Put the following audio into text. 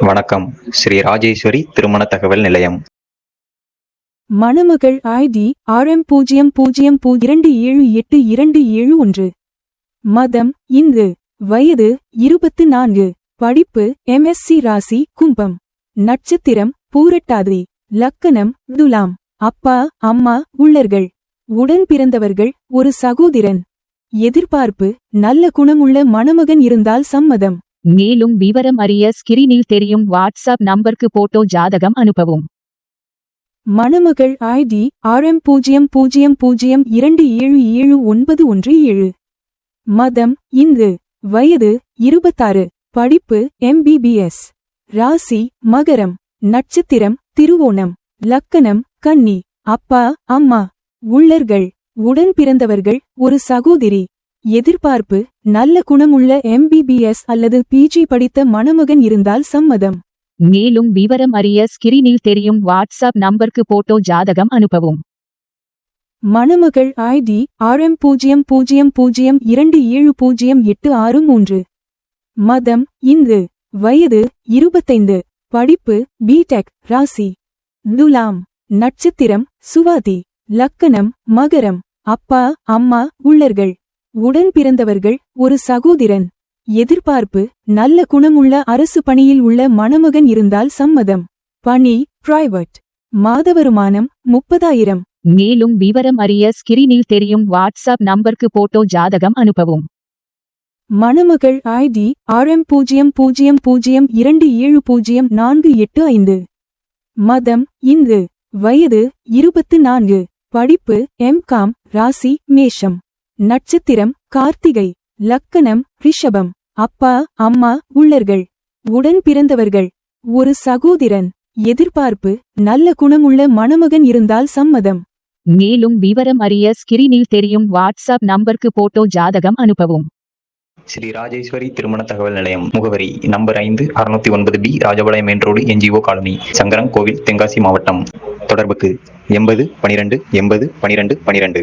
வணக்கம். ஸ்ரீ ராஜேஸ்வரி திருமண தகவல் நிலையம். மணமகள் ஐடி ஆர்எம் பூஜ்ஜியம் பூஜ்ஜியம் பூ இரண்டு ஏழு எட்டு இரண்டு ஏழு ஒன்று. மதம் இந்து. வயது இருபத்து நான்கு. படிப்பு எம்எஸ்சி ராசி கும்பம். நட்சத்திரம் பூரட்டாதி. லக்கணம் துலாம். அப்பா அம்மா உள்ளர்கள். உடன் பிறந்தவர்கள் ஒரு சகோதரன். எதிர்பார்ப்பு நல்ல குணமுள்ள மணமகன் இருந்தால் சம்மதம். மேலும் விவரம் அறிய ஸ்கிரீனில் தெரியும் வாட்ஸ்அப் நம்பருக்கு போட்டோ ஜாதகம் அனுப்பவும். மணமகள் ஐடி ஆர்எம் பூஜ்ஜியம் பூஜ்ஜியம் பூஜ்ஜியம் இரண்டு ஏழு ஏழு ஒன்பது ஒன்று ஏழு. மதம் இந்து. வயது இருபத்தாறு. படிப்பு எம்பிபிஎஸ் ராசி மகரம். நட்சத்திரம் திருவோணம். லக்கணம் கன்னி. அப்பா அம்மா. உள்ளர்கள். உடன் பிறந்தவர்கள். ஒரு சகோதரி. எதிர்பார்ப்பு நல்ல குணமுள்ள எம்பிபிஎஸ் அல்லது பிஜி படித்த மணமகன் இருந்தால் சம்மதம். மேலும் விவரம் அறிய ஸ்கிரீனில் தெரியும் வாட்ஸ்அப் நம்பருக்கு போட்டோ ஜாதகம் அனுப்பவும். மணமகள் ஐடி ஆர்எம் பூஜ்ஜியம் பூஜ்ஜியம் பூஜ்ஜியம் இரண்டு ஏழு பூஜ்ஜியம் எட்டு ஆறு மூன்று. மதம் இந்து. வயது இருபத்தைந்து. படிப்பு பிடெக் ராசி. துலாம். நட்சத்திரம் சுவாதி. லக்கணம் மகரம். அப்பா அம்மா உள்ளர்கள். உடன் பிறந்தவர்கள் ஒரு சகோதரன். எதிர்பார்ப்பு நல்ல குணமுள்ள அரசு பணியில் உள்ள மணமகன் இருந்தால் சம்மதம். பணி பிரைவேட் மாத வருமானம் முப்பதாயிரம். மேலும் விவரம் அறிய ஸ்கிரீனில் தெரியும் வாட்ஸ்அப் நம்பருக்கு போட்டோ ஜாதகம் அனுப்பவும். மணமகள் ஐடி ஆர்எம் பூஜ்ஜியம் பூஜ்ஜியம் பூஜ்ஜியம் இரண்டு ஏழு பூஜ்ஜியம் நான்கு எட்டு ஐந்து. மதம் இந்து. வயது இருபத்து நான்கு. படிப்பு எம்காம் ராசி மேஷம். நட்சத்திரம் கார்த்திகை லக்கணம் ரிஷபம் அப்பா அம்மா உள்ளர்கள் உடன் பிறந்தவர்கள். ஒரு சகோதரன் எதிர்பார்ப்பு நல்ல குணமுள்ள மணமகன் இருந்தால் சம்மதம். மேலும் விவரம் அறிய ஸ்கிரீனில் தெரியும் வாட்ஸ்அப் நம்பருக்கு போட்டோ ஜாதகம் அனுப்பவும். ஸ்ரீ ராஜேஸ்வரி திருமண தகவல் நிலையம் முகவரி நம்பர் ஐந்து அறுநூத்தி ஒன்பது B Rajapalayam main road NGO colony Sankaran Kovil Tenkasi மாவட்டம். தொடர்புக்கு எண்பது பனிரெண்டு எண்பது பனிரெண்டு பனிரெண்டு.